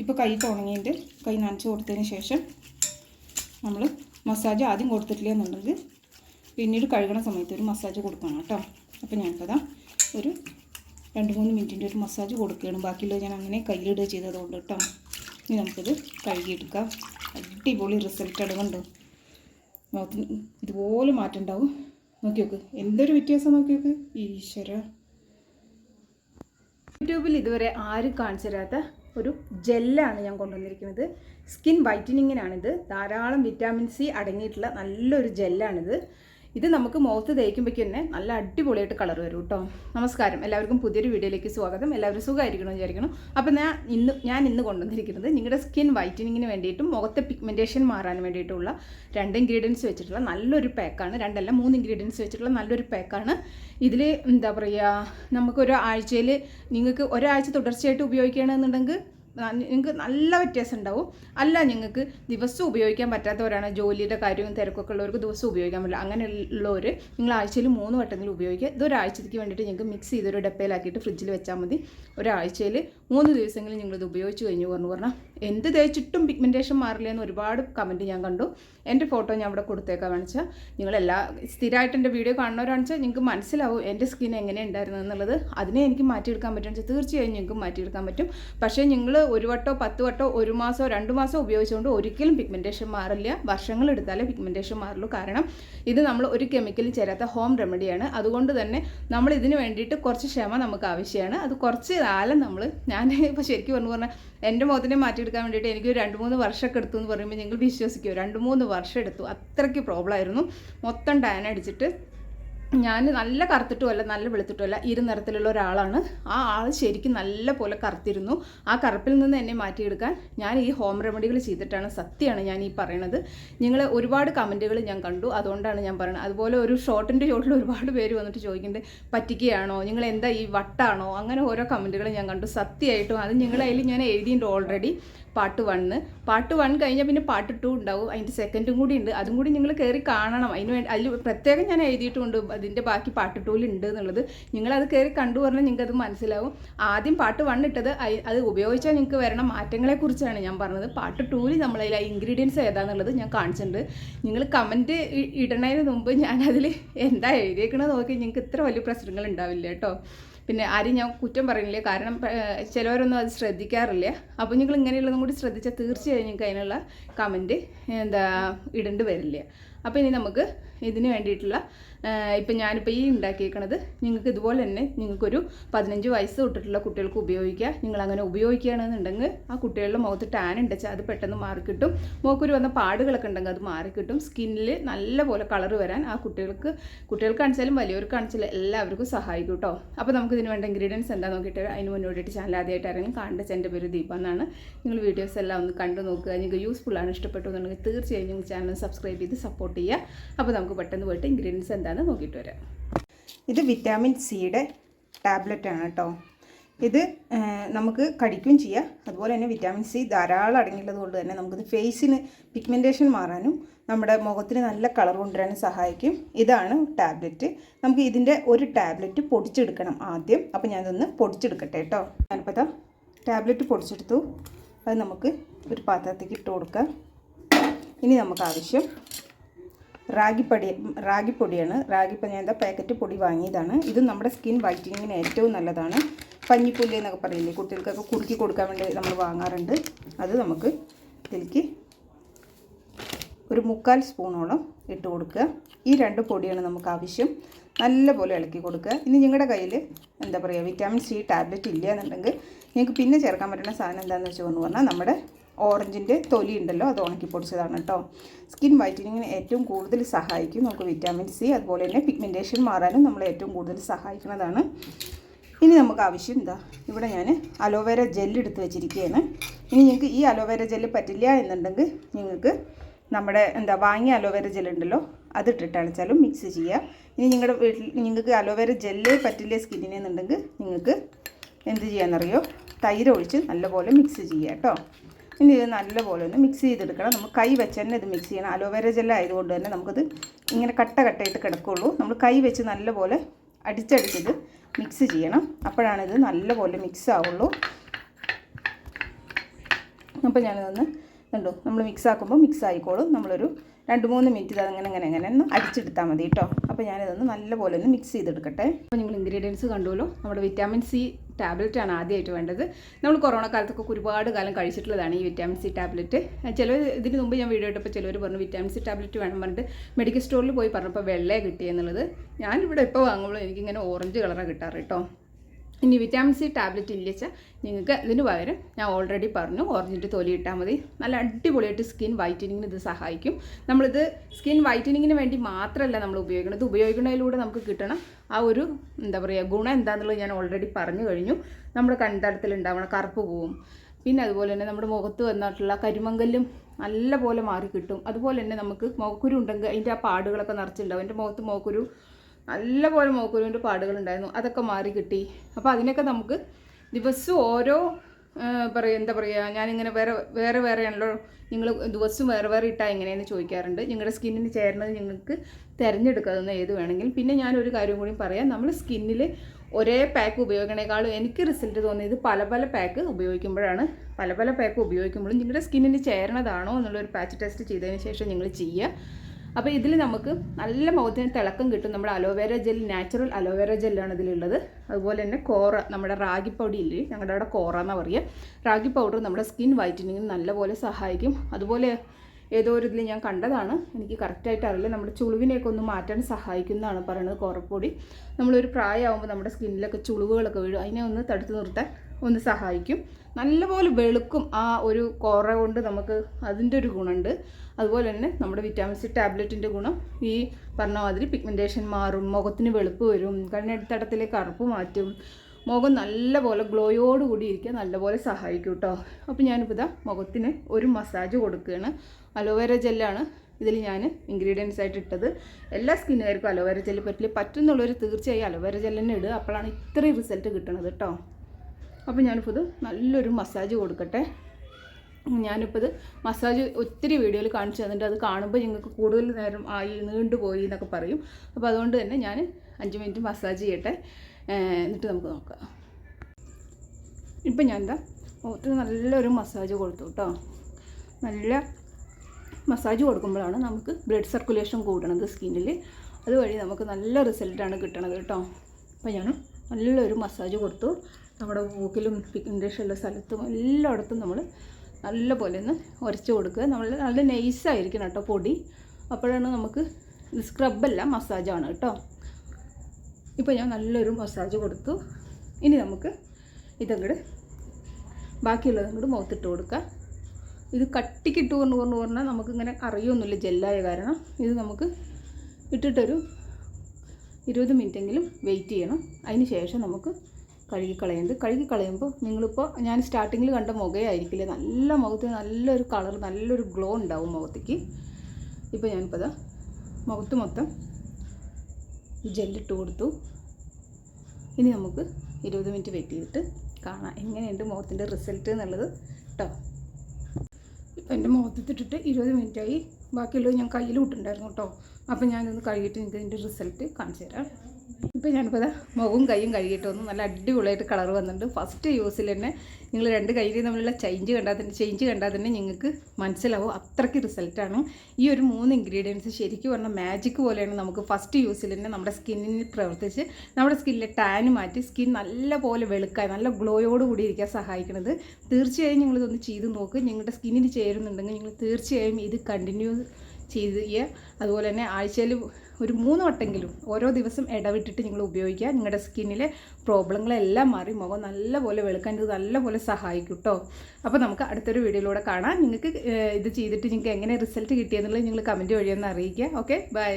ഇപ്പോൾ കൈ തുടങ്ങിയിട്ട് കൈ നനച്ച് കൊടുത്തതിന് ശേഷം നമ്മൾ മസാജ് ആദ്യം കൊടുത്തിട്ടില്ല എന്നുണ്ടെങ്കിൽ പിന്നീട് കഴുകണ സമയത്ത് ഒരു മസാജ് കൊടുക്കണം കേട്ടോ. അപ്പോൾ ഞാനിപ്പോൾ ഒരു രണ്ട് മൂന്ന് മിനിറ്റിന്റെ ഒരു മസാജ് കൊടുക്കുകയാണ്. ബാക്കിയുള്ളത് ഞാൻ അങ്ങനെ കയ്യിലിടുക ചെയ്തതുകൊണ്ട് കേട്ടോ. ഇനി നമുക്കിത് കഴുകിയെടുക്കാം. അടിപൊളി റിസൾട്ട് അടവുണ്ട് മുഖത്തിന് ഇതുപോലെ മാറ്റം ഉണ്ടാവും. നോക്കി നോക്ക്. എന്തൊരു വ്യത്യാസം നോക്കി നോക്ക്. ഈശ്വര. യൂട്യൂബിൽ ഇതുവരെ ആരും കാണിച്ചു തരാത്ത ഒരു ജെല്ലാണ് ഞാൻ കൊണ്ടുവന്നിരിക്കുന്നത്. സ്കിൻ വൈറ്റനിങ്ങിനാണിത് ധാരാളം വിറ്റാമിൻ സി അടങ്ങിയിട്ടുള്ള നല്ലൊരു ജെല്ലാണിത് ഇത് നമുക്ക് മുഖത്ത് തേക്കുമ്പോഴേക്കും തന്നെ നല്ല അടിപൊളിയായിട്ട് കളർ വരും കേട്ടോ നമസ്കാരം. എല്ലാവർക്കും പുതിയൊരു വീഡിയോയിലേക്ക് സ്വാഗതം. എല്ലാവരും സുഖമായിരിക്കണം വിചാരിക്കണം അപ്പോൾ ഞാൻ ഇന്ന് ഞാൻ ഇന്ന് കൊണ്ടുവന്നിരിക്കുന്നത് നിങ്ങളുടെ സ്കിൻ വൈറ്റനിങ്ങിന് വേണ്ടിയിട്ടും മുഖത്തെ പിഗ്മെന്റേഷൻ മാറാൻ വേണ്ടിയിട്ടുള്ള രണ്ട് ഇൻഗ്രീഡിയൻസ് വെച്ചിട്ടുള്ള നല്ലൊരു പാക്കാണ് രണ്ടല്ല മൂന്ന് ഇൻഗ്രീഡിയൻസ് വെച്ചിട്ടുള്ള നല്ലൊരു പാക്കാണ് ഇതിൽ എന്താ പറയുക നമുക്കൊരു ആഴ്ചയിൽ നിങ്ങൾക്ക് ഒരാഴ്ച തുടർച്ചയായിട്ട് ഉപയോഗിക്കുകയാണെന്നുണ്ടെങ്കിൽ നിങ്ങൾക്ക് നല്ല വ്യത്യാസം ഉണ്ടാവും. അല്ല നിങ്ങൾക്ക് ദിവസം ഉപയോഗിക്കാൻ പറ്റാത്തവരാണ് ജോലിയുടെ കാര്യവും തിരക്കൊക്കെ ഉള്ളവർക്ക് ദിവസം ഉപയോഗിക്കാൻ പറ്റില്ല. അങ്ങനെയുള്ളവർ നിങ്ങൾ ആഴ്ചയിൽ മൂന്ന് വട്ടമെങ്കിലും ഉപയോഗിക്കുക. ഇതൊരാഴ്ചത്തേക്ക് വേണ്ടിയിട്ട് നിങ്ങൾക്ക് മിക്സ് ചെയ്തൊരു ഡപ്പയിലാക്കിയിട്ട് ഫ്രിഡ്ജിൽ വെച്ചാൽ മതി. ഒരാഴ്ചയിൽ മൂന്ന് ദിവസങ്ങളിൽ ഇത് ഉപയോഗിച്ച് കഴിഞ്ഞു പറഞ്ഞു പറഞ്ഞാൽ എന്ത് തേച്ചിട്ടും പിഗ്മെന്റേഷൻ മാറില്ല എന്ന് ഒരുപാട് കമന്റ് ഞാൻ കണ്ടു. എന്റെ ഫോട്ടോ ഞാൻ ഇവിടെ കൊടുത്തേക്കാൻ കാണിച്ചാൽ നിങ്ങളെല്ലാ സ്ഥിരമായിട്ട് എന്റെ വീഡിയോ കാണുന്നവരാണെന്ന് വെച്ചാൽ നിങ്ങൾക്ക് മനസ്സിലാവും എന്റെ സ്കിൻ എങ്ങനെ ഉണ്ടായിരുന്നു എന്നുള്ളത് അതിനെ എനിക്ക് മാറ്റിയെടുക്കാൻ പറ്റുമെന്ന് വെച്ചാൽ തീർച്ചയായും നിങ്ങൾക്ക് മാറ്റിയെടുക്കാൻ പറ്റും. പക്ഷേ നിങ്ങൾ ഒരു വട്ടോ പത്ത് വട്ടോ ഒരു മാസോ രണ്ട് മാസോ ഉപയോഗിച്ചുകൊണ്ട് ഒരിക്കലും പിഗ്മെന്റേഷൻ മാറില്ല. വർഷങ്ങൾ എടുത്താലേ പിഗ്മെന്റേഷൻ മാറുള്ളൂ. കാരണം ഇത് നമ്മൾ ഒരു കെമിക്കൽ ചേരാത്ത ഹോം റെമഡിയാണ് അതുകൊണ്ട് തന്നെ നമ്മൾ ഇതിന് വേണ്ടിയിട്ട് കുറച്ച് ക്ഷമ നമുക്ക് ആവശ്യമാണ്. അത് കുറച്ച് കാലം നമ്മൾ ഞാൻ ഇപ്പോൾ ശരിക്കും പറഞ്ഞു പറഞ്ഞാൽ എന്റെ മുഖത്തിനെ മാറ്റിയെടുക്കാൻ വേണ്ടിയിട്ട് എനിക്കൊരു രണ്ട് മൂന്ന് വർഷമൊക്കെ എടുത്തു എന്ന് പറയുമ്പോൾ നിങ്ങൾ വിശ്വസിക്കുമോ രണ്ട് മൂന്ന് വർഷം എടുത്തു. അത്രയ്ക്ക് പ്രോബ്ലം ആയിരുന്നു. മൊത്തം ടാൻ അടിച്ചിട്ട് ഞാൻ നല്ല കറുത്തിട്ടുമല്ല നല്ല വെളുത്തിട്ടുമല്ല ഇരു നിറത്തിലുള്ള ഒരാളാണ്. ആ ആൾ ശരിക്കും നല്ല പോലെ കറുത്തിരുന്നു. ആ കറുപ്പിൽ നിന്ന് എന്നെ മാറ്റിയെടുക്കാൻ ഞാൻ ഈ ഹോം റെമഡികൾ ചെയ്തിട്ടാണ് സത്യമാണ് ഞാൻ ഈ പറയണത്. നിങ്ങൾ ഒരുപാട് കമന്റുകൾ ഞാൻ കണ്ടു. അതുകൊണ്ടാണ് ഞാൻ പറയുന്നത് അതുപോലെ ഒരു ഷോർട്ടിന്റെ ചോട്ടിൽ ഒരുപാട് പേര് വന്നിട്ട് ചോദിക്കുന്നുണ്ട് പറ്റിക്കുകയാണോ? നിങ്ങൾ എന്താ ഈ വട്ടാണോ? അങ്ങനെ ഓരോ കമന്റുകൾ ഞാൻ കണ്ടു. സത്യമായിട്ടും അത് നിങ്ങളതിൽ ഞാൻ എഴുതിയിട്ടുണ്ട് ഓൾറെഡി പാട്ട് വണ്ണ്. പാർട്ട് വൺ കഴിഞ്ഞാൽ പിന്നെ പാർട്ട് ടു ഉണ്ടാവും. അതിന്റെ സെക്കൻഡും കൂടി ഉണ്ട്. അതും കൂടി നിങ്ങൾ കയറി കാണണം. അതിന് വേണ്ടി അതിൽ പ്രത്യേകം ഞാൻ എഴുതിയിട്ടുണ്ട്. അതിന്റെ ബാക്കി പാർട്ട് ടൂവിൽ ഉണ്ട് എന്നുള്ളത്. നിങ്ങളത് കയറി കണ്ടു പറഞ്ഞാൽ നിങ്ങൾക്ക് അത് മനസ്സിലാവും. ആദ്യം പാർട്ട് വൺ ഇട്ടത് അത് ഉപയോഗിച്ചാൽ നിങ്ങൾക്ക് വരണ മാറ്റങ്ങളെക്കുറിച്ചാണ് ഞാൻ പറഞ്ഞത്. പാട്ട് ടൂവിൽ നമ്മളതിൽ ഇൻഗ്രീഡിയൻസ് ഏതാണെന്നുള്ളത് ഞാൻ കാണിച്ചിട്ടുണ്ട്. നിങ്ങൾ കമന്റ് ഇടണതിന് മുമ്പ് ഞാനതിൽ എന്താ എഴുതിയേക്കണത് നോക്കി നിങ്ങൾക്ക് ഇത്ര വലിയ പ്രശ്നങ്ങൾ ഉണ്ടാവില്ല കേട്ടോ. പിന്നെ ആരും ഞാൻ കുറ്റം പറയുന്നില്ല കാരണം ചിലവരൊന്നും അത് ശ്രദ്ധിക്കാറില്ല. അപ്പോൾ നിങ്ങൾ ഇങ്ങനെയുള്ളതും കൂടി ശ്രദ്ധിച്ചാൽ തീർച്ചയായും നിങ്ങൾക്ക് അതിനുള്ള കമന്റ് എന്താ ഇടേണ്ടി വരില്ല. അപ്പോൾ ഇനി നമുക്ക് ഇതിന് വേണ്ടിയിട്ടുള്ള ഇപ്പം ഞാനിപ്പോൾ ഈ ഉണ്ടാക്കിയേക്കണത് നിങ്ങൾക്ക് ഇതുപോലെ തന്നെ നിങ്ങൾക്കൊരു പതിനഞ്ച് വയസ്സ് തൊട്ടിട്ടുള്ള കുട്ടികൾക്ക് ഉപയോഗിക്കുക. നിങ്ങൾ അങ്ങനെ ഉപയോഗിക്കുകയാണെന്നുണ്ടെങ്കിൽ ആ കുട്ടികളുടെ മുഖത്ത് ടാൻ ഉണ്ടെച്ചാൽ അത് പെട്ടെന്ന് മാറിക്കിട്ടും. മുഖക്കൊരു വന്ന പാടുകളൊക്കെ ഉണ്ടെങ്കിൽ അത് മാറിക്കിട്ടും. സ്കിന്നിൽ നല്ല പോലെ കളർ വരാൻ ആ കുട്ടികൾക്ക് കുട്ടികൾക്ക് കാണിച്ചാലും വലിയവർക്ക് കാണിച്ചാലും എല്ലാവർക്കും സഹായിക്കും കേട്ടോ അപ്പോൾ നമുക്ക് ഇതിന് വേണ്ട ഇൻഗ്രീഡിയൻസ് എന്താ നോക്കിയിട്ട് അതിന് മുന്നോട്ടിട്ട് ചാനൽ ആദ്യമായിട്ട് ആരെങ്കിലും കാണേണ്ട എന്റെ പേര് ദീപ എന്നാണ്. നിങ്ങൾ വീഡിയോസ് എല്ലാം ഒന്ന് കണ്ടു നോക്കുക. നിങ്ങൾക്ക് യൂസ്ഫുൾ ആണ് ഇഷ്ടപ്പെട്ടു എന്നുണ്ടെങ്കിൽ തീർച്ചയായും നിങ്ങൾ ചാനൽ സബ്സ്ക്രൈബ് ചെയ്ത് സപ്പോർട്ട് ചെയ്യുക. അപ്പോൾ നമുക്ക് പെട്ടെന്ന് പോയിട്ട് ഇൻഗ്രീഡിയൻസ് എന്താണെന്ന് നോക്കിയിട്ട് വരാം. ഇത് വിറ്റാമിൻ സിയുടെ ടാബ്ലറ്റ് ആണ് കേട്ടോ ഇത് നമുക്ക് കടിക്കുകയും ചെയ്യാം. അതുപോലെ തന്നെ വിറ്റാമിൻ സി ധാരാളം അടങ്ങിയുള്ളത് കൊണ്ട് തന്നെ നമുക്കിത് ഫേസിന് പിഗ്മെന്റേഷൻ മാറാനും നമ്മുടെ മുഖത്തിന് നല്ല കളർ കൊണ്ടുവരാനും സഹായിക്കും. ഇതാണ് ടാബ്ലറ്റ് നമുക്ക് ഇതിന്റെ ഒരു ടാബ്ലറ്റ് പൊടിച്ചെടുക്കണം ആദ്യം. അപ്പോൾ ഞാനിതൊന്ന് പൊടിച്ചെടുക്കട്ടെ കേട്ടോ ഞാനിപ്പോൾ ടാബ്ലറ്റ് പൊടിച്ചെടുത്തു. അത് നമുക്ക് ഒരു പാത്രത്തേക്ക് ഇട്ട് കൊടുക്കാം. ഇനി നമുക്ക് ആവശ്യം റാഗിപ്പൊടി റാഗിപ്പൊടിയാണ്. റാഗിപ്പോൾ ഞാൻ എന്താ പാക്കറ്റ് പൊടി വാങ്ങിയതാണ്. ഇത് നമ്മുടെ സ്കിൻ വൈറ്റിങ്ങിന് ഏറ്റവും നല്ലതാണ്. പഞ്ഞിപ്പുല്ല് എന്നൊക്കെ പറയില്ലേ കുട്ടികൾക്കൊക്കെ കുറുക്കി കൊടുക്കാൻ വേണ്ടി നമ്മൾ വാങ്ങാറുണ്ട്. അത് നമുക്ക് ഇതിലേക്ക് ഒരു മുക്കാൽ സ്പൂണോളം ഇട്ട് കൊടുക്കുക. ഈ രണ്ട് പൊടിയാണ് നമുക്ക് ആവശ്യം. നല്ലപോലെ ഇളക്കി കൊടുക്കുക. ഇനി നിങ്ങളുടെ കയ്യിൽ എന്താ പറയുക വിറ്റാമിൻ സി ടാബ്ലറ്റ് ഇല്ല എന്നുണ്ടെങ്കിൽ നിങ്ങൾക്ക് പിന്നെ ചേർക്കാൻ പറ്റുന്ന സാധനം എന്താണെന്ന് വെച്ചാൽ പറഞ്ഞാൽ നമ്മുടെ ഓറഞ്ചിന്റെ തൊലി ഉണ്ടല്ലോ അത് ഉണക്കി പൊടിച്ചതാണ് കേട്ടോ. സ്കിൻ വൈറ്റനിങ്ങിന് ഏറ്റവും കൂടുതൽ സഹായിക്കും നമുക്ക് വിറ്റാമിൻ സി അതുപോലെ തന്നെ പിഗ്മെന്റേഷൻ മാറാനും നമ്മൾ ഏറ്റവും കൂടുതൽ സഹായിക്കുന്നതാണ്. ഇനി നമുക്ക് ആവശ്യം എന്താ? ഇവിടെ ഞാൻ അലോവേര ജെല്ല് എടുത്ത് വെച്ചിരിക്കുകയാണ്. ഇനി നിങ്ങൾക്ക് ഈ അലോവേര ജെല്ല് പറ്റില്ല എന്നുണ്ടെങ്കിൽ നിങ്ങൾക്ക് നമ്മുടെ എന്താ വാങ്ങിയ അലോവേര ജെൽ ഉണ്ടല്ലോ അത് അടച്ചാലും മിക്സ് ചെയ്യുക. ഇനി നിങ്ങളുടെ വീട്ടിൽ നിങ്ങൾക്ക് അലോവേര ജെല്ല് പറ്റില്ല സ്കിന്നിന് എന്നുണ്ടെങ്കിൽ നിങ്ങൾക്ക് എന്ത് ചെയ്യാമെന്നറിയോ തൈര് ഒഴിച്ച് നല്ലപോലെ മിക്സ് ചെയ്യുക കേട്ടോ. ഇനി ഇത് നല്ലപോലെ ഒന്ന് മിക്സ് ചെയ്തെടുക്കണം. നമ്മൾ കൈ വെച്ച് തന്നെ ഇത് മിക്സ് ചെയ്യണം. അലോവേര ജെല്ല ആയതുകൊണ്ട് തന്നെ നമുക്കത് ഇങ്ങനെ കട്ട കട്ടയിട്ട് കിടക്കുള്ളൂ. നമ്മൾ കൈ വെച്ച് നല്ലപോലെ അടിച്ചടിച്ചത് മിക്സ് ചെയ്യണം. അപ്പോഴാണിത് നല്ലപോലെ മിക്സ് ആവുള്ളൂ. അപ്പോൾ ഞാനിതൊന്ന് കണ്ടോ നമ്മൾ മിക്സ് ആക്കുമ്പോൾ മിക്സ് ആയിക്കോളും. നമ്മളൊരു രണ്ട് മൂന്ന് മിനിറ്റ് ഇത് അങ്ങനെ അങ്ങനെ അങ്ങനെ ഒന്ന് അടിച്ചെടുത്താൽ മതി കേട്ടോ അപ്പോൾ ഞാനിതൊന്ന് നല്ലപോലെ ഒന്ന് മിക്സ് ചെയ്തെടുക്കട്ടെ. അപ്പോൾ നിങ്ങൾ ഇൻഗ്രീഡിയൻസ് കണ്ടുവല്ലോ. നമ്മുടെ വിറ്റാമിൻ സി ടാബ്ലറ്റ് ആണ് ആദ്യമായിട്ട് വേണ്ടത്. നമ്മൾ കൊറോണ കാലത്തൊക്കെ ഒരുപാട് കാലം കഴിച്ചിട്ടുള്ളതാണ് ഈ വിറ്റാമിൻ സി ടാബ്ലറ്റ് ചിലർ ഇതിന് മുമ്പ് ഞാൻ വീഡിയോ ഇട്ടപ്പോൾ ചിലവർ പറഞ്ഞു വിറ്റാമിൻ സി ടാബ്ലറ്റ് വേണം പറഞ്ഞിട്ട് മെഡിക്കൽ സ്റ്റോറിൽ പോയി പറഞ്ഞപ്പോൾ വെള്ളയെ കിട്ടിയെന്നുള്ളത്. ഞാനിവിടെ ഇപ്പോൾ വാങ്ങുമ്പോൾ എനിക്കിങ്ങനെ ഓറഞ്ച് കളറാണ് കിട്ടാറ് കേട്ടോ ഇനി വിറ്റാമിൻ സി ടാബ്ലറ്റ് ഇല്ലച്ച നിങ്ങൾക്ക് ഇതിന് പകരം ഞാൻ ഓൾറെഡി പറഞ്ഞു ഓറഞ്ചിന്റെ തൊലി ഇട്ടാൽ മതി. നല്ല അടിപൊളിയായിട്ട് സ്കിൻ വൈറ്റനിങ്ങിന് ഇത് സഹായിക്കും. നമ്മളിത് സ്കിൻ വൈറ്റനിങ്ങിന് വേണ്ടി മാത്രമല്ല നമ്മൾ ഉപയോഗിക്കുന്നത് ഇത് ഉപയോഗിക്കുന്നതിലൂടെ നമുക്ക് കിട്ടണം ആ ഒരു എന്താ പറയുക ഗുണം എന്താണെന്നുള്ളത് ഞാൻ ഓൾറെഡി പറഞ്ഞു കഴിഞ്ഞു. നമ്മുടെ കൺതടത്തിൽ ഉണ്ടാവണം കറുപ്പ് പോവും. പിന്നെ അതുപോലെ തന്നെ നമ്മുടെ മുഖത്ത് വന്നിട്ടുള്ള കരിമങ്കല്ലും നല്ല പോലെ മാറി കിട്ടും അതുപോലെ തന്നെ നമുക്ക് മുഖക്കുരു ഉണ്ടെങ്കിൽ അതിന്റെ ആ പാടുകളൊക്കെ നിറച്ചിട്ടുണ്ടാവും. എന്റെ മുഖത്ത് മുഖക്കുരു നല്ല പോലെ മോക്കുരുവിന്റെ പാടുകളുണ്ടായിരുന്നു. അതൊക്കെ മാറി കിട്ടി. അപ്പോൾ അതിനൊക്കെ നമുക്ക് ദിവസവും ഓരോ പറയുക എന്താ പറയുക ഞാനിങ്ങനെ വേറെ വേറെ വേറെയാണല്ലോ നിങ്ങൾ ദിവസവും വേറെ വേറെ ഇട്ടാൽ എങ്ങനെയെന്ന് ചോദിക്കാറുണ്ട്. നിങ്ങളുടെ സ്കിന്നിന് ചേരുന്നത് നിങ്ങൾക്ക് തിരഞ്ഞെടുക്കാവുന്ന ഏത് വേണമെങ്കിൽ പിന്നെ ഞാനൊരു കാര്യം കൂടി പറയാം. നമ്മൾ സ്കിന്നിൽ ഒരേ പാക്ക് ഉപയോഗിക്കണേക്കാളും എനിക്ക് റിസൾട്ട് തോന്നിയത് പല പല പാക്ക് ഉപയോഗിക്കുമ്പോഴാണ്. പല പല പാക്ക് ഉപയോഗിക്കുമ്പോഴും നിങ്ങളുടെ സ്കിന്നിന് ചേരണതാണോ എന്നുള്ളൊരു പാച്ച് ടെസ്റ്റ് ചെയ്തതിന് ശേഷം നിങ്ങൾ ചെയ്യുക. അപ്പോൾ ഇതിൽ നമുക്ക് നല്ല മുഖത്തിന് തിളക്കം കിട്ടും. നമ്മുടെ അലോവേര ജെൽ നാച്ചുറൽ അലോവേര ജെല്ലാണ് ഇതിലുള്ളത്. അതുപോലെ തന്നെ കോറ നമ്മുടെ റാഗി പൗഡി ഇല്ലേ ഞങ്ങളുടെ അവിടെ കോറ എന്നാണ് പറയുക റാഗി പൗഡർ നമ്മുടെ സ്കിൻ വൈറ്റനിങ്ങിന് നല്ലപോലെ സഹായിക്കും. അതുപോലെ ഏതോ ഒരു ഇതിൽ ഞാൻ കണ്ടതാണ്. എനിക്ക് കറക്റ്റായിട്ട് അറിയില്ല. നമ്മുടെ ചുളിവിനെയൊക്കെ ഒന്ന് മാറ്റാൻ സഹായിക്കുന്നതാണ് പറയുന്നത് കോറപ്പൊടി. നമ്മളൊരു പ്രായമാകുമ്പോൾ നമ്മുടെ സ്കിന്നിലൊക്കെ ചുളിവുകളൊക്കെ വീഴും. അതിനെ ഒന്ന് തടുത്തു നിർത്താൻ ഒന്ന് സഹായിക്കും. നല്ലപോലെ വെളുക്കും ആ ഒരു കോറ കൊണ്ട് നമുക്ക് അതിന്റെ ഒരു ഗുണമുണ്ട്. അതുപോലെ തന്നെ നമ്മുടെ വിറ്റാമിൻ സി ടാബ്ലറ്റിന്റെ ഗുണം ഈ പറഞ്ഞ മാതിരി പിഗ്മെന്റേഷൻ മാറും മുഖത്തിന് വെളുപ്പ് വരും കണ്ണെടുത്തടത്തിലെ കറുപ്പ് മാറ്റും മുഖം നല്ലപോലെ ഗ്ലോയോട് കൂടി ഇരിക്കാൻ നല്ലപോലെ സഹായിക്കും കേട്ടോ. അപ്പോൾ ഞാനിപ്പോൾ ഇതാ മുഖത്തിന് ഒരു മസാജ് കൊടുക്കുകയാണ്. അലോവേര ജെല്ലാണ് ഇതിൽ ഞാൻ ഇൻഗ്രീഡിയൻസ് ആയിട്ട് ഇട്ടത്. എല്ലാ സ്കിന്നുകാർക്കും അലോവേര ജെല്ല് പറ്റില്ല. പറ്റുന്നുള്ളവർ തീർച്ചയായും അലോവേര ജെല്ല് തന്നെ ഇടുക. അപ്പോഴാണ് ഇത്രയും റിസൾട്ട് കിട്ടണത് കേട്ടോ. അപ്പോൾ ഞാനിപ്പോൾ ഇത് നല്ലൊരു മസാജ് കൊടുക്കട്ടെ. ഞാനിപ്പോൾ ഇത് മസാജ് ഒത്തിരി വീഡിയോയിൽ കാണിച്ചു തന്നിട്ട് അത് കാണുമ്പോൾ നിങ്ങൾക്ക് കൂടുതൽ നേരം ആയി നീണ്ടു പോയി എന്നൊക്കെ പറയും. അപ്പോൾ അതുകൊണ്ട് തന്നെ ഞാൻ അഞ്ച് മിനിറ്റ് മസാജ് ചെയ്യട്ടെ. എന്നിട്ട് നമുക്ക് നോക്കാം. ഇപ്പം ഞാൻ എന്താ? മുഖത്ത് നല്ലൊരു മസാജ് കൊടുത്തു കേട്ടോ നല്ല മസാജ് കൊടുക്കുമ്പോഴാണ് നമുക്ക് ബ്ലഡ് സർക്കുലേഷൻ കൂടണത് സ്കിന്നിൽ അതുവഴി നമുക്ക് നല്ല റിസൾട്ടാണ് കിട്ടണത് കേട്ടോ അപ്പോൾ ഞാൻ നല്ലൊരു മസാജ് കൊടുത്തു. നമ്മുടെ മൂക്കിലും പിഗ്മെന്റേഷനുള്ള സ്ഥലത്തും എല്ലായിടത്തും നമ്മൾ നല്ല പോലെ ഒന്ന് ഉരച്ച് കൊടുക്കുക. നമ്മൾ നല്ല നൈസായിരിക്കണം കേട്ടോ പൊടി. അപ്പോഴാണ് നമുക്ക് സ്ക്രബല്ല മസാജാണ് കേട്ടോ. ഇപ്പോൾ ഞാൻ നല്ലൊരു മസാജ് കൊടുത്തു. ഇനി നമുക്ക് ഇതങ്ങോട്ട് ബാക്കിയുള്ളത് അങ്ങോട്ട് മുഖത്തിട്ട് കൊടുക്കുക ഇത് കട്ടിക്കിട്ട് കൊണ്ട് കൊണ്ട് പറഞ്ഞാൽ നമുക്കിങ്ങനെ അറിയൊന്നുമില്ല ജെല്ലായ കാരണം. ഇത് നമുക്ക് ഇട്ടിട്ടൊരു ഇരുപത് മിനിറ്റെങ്കിലും വെയിറ്റ് ചെയ്യണം. അതിന് ശേഷം നമുക്ക് കഴുകിക്കളയുന്നത്. കഴുകിക്കളയുമ്പോൾ നിങ്ങളിപ്പോൾ ഞാൻ സ്റ്റാർട്ടിങ്ങിൽ കണ്ട മുഖയായിരിക്കില്ല? നല്ല മുഖത്ത് നല്ലൊരു കളർ നല്ലൊരു ഗ്ലോ ഉണ്ടാവും മുഖത്തേക്ക്. ഇപ്പോൾ ഞാനിപ്പോൾ അതാ മുഖത്ത് മൊത്തം ജെല്ലിട്ട് കൊടുത്തു. ഇനി നമുക്ക് ഇരുപത് മിനിറ്റ് വെയിറ്റ് ചെയ്തിട്ട് കാണാം. എങ്ങനെയുണ്ട് മുഖത്തിന്റെ റിസൾട്ട് എന്നുള്ളത് കേട്ടോ ഇപ്പോൾ എന്റെ മുഖത്തിട്ടിട്ട് ഇരുപത് മിനിറ്റായി ബാക്കിയുള്ളത് ഞാൻ കയ്യിൽ വിട്ടുണ്ടായിരുന്നു കേട്ടോ അപ്പോൾ ഞാനൊന്ന് കഴുകിയിട്ട് നിങ്ങൾക്ക് ഇതിന്റെ റിസൾട്ട് കാണിച്ചു തരാം. ഇപ്പോൾ ഞാനിപ്പോൾ മുഖവും കൈയും കഴുകിയിട്ട് വന്നു. നല്ല അടിപൊളിയായിട്ട് കളർ വന്നിട്ടുണ്ട്. ഫസ്റ്റ് യൂസിൽ തന്നെ നിങ്ങൾ രണ്ട് കയ്യിൽ തമ്മിലുള്ള ചേഞ്ച് കണ്ടാൽ തന്നെ ചേഞ്ച് കണ്ടാൽ തന്നെ നിങ്ങൾക്ക് മനസ്സിലാവും. അത്രയ്ക്ക് റിസൾട്ടാണ് ഈ ഒരു മൂന്ന് ഇൻഗ്രീഡിയൻസ് ശരിക്കും പറഞ്ഞാൽ മാജിക് പോലെയാണ് നമുക്ക് ഫസ്റ്റ് യൂസിൽ തന്നെ നമ്മുടെ സ്കിന്നിന് പ്രവർത്തിച്ച് നമ്മുടെ സ്കിന്നിലെ ടാൻ മാറ്റി സ്കിൻ നല്ല പോലെ വെളുക്കാൻ നല്ല ഗ്ലോയോട് കൂടി ഇരിക്കാൻ സഹായിക്കുന്നത് തീർച്ചയായും നിങ്ങളിതൊന്ന് ചെയ്ത് നോക്ക്. നിങ്ങളുടെ സ്കിന്നിന് ചേരുന്നുണ്ടെങ്കിൽ നിങ്ങൾ തീർച്ചയായും ഇത് കണ്ടിന്യൂ ചെയ്യുക അതുപോലെ തന്നെ ആഴ്ചയിൽ ഒരു മൂന്ന് വട്ടെങ്കിലും ഓരോ ദിവസം ഇടവിട്ടിട്ട് നിങ്ങൾ ഉപയോഗിക്കുക. നിങ്ങളുടെ സ്കിന്നിലെ പ്രോബ്ലങ്ങളെല്ലാം മാറി. മുഖം നല്ലപോലെ വെളുക്കാൻ ഇത് നല്ലപോലെ സഹായിക്കും കേട്ടോ അപ്പോൾ നമുക്ക് അടുത്തൊരു വീഡിയോയിലൂടെ കാണാം. നിങ്ങൾക്ക് ഇത് ചെയ്തിട്ട് നിങ്ങൾക്ക് എങ്ങനെ റിസൾട്ട് കിട്ടിയെന്നുള്ളത് നിങ്ങൾ കമന്റ് വഴിയൊന്ന് അറിയിക്കുക. Okay bye.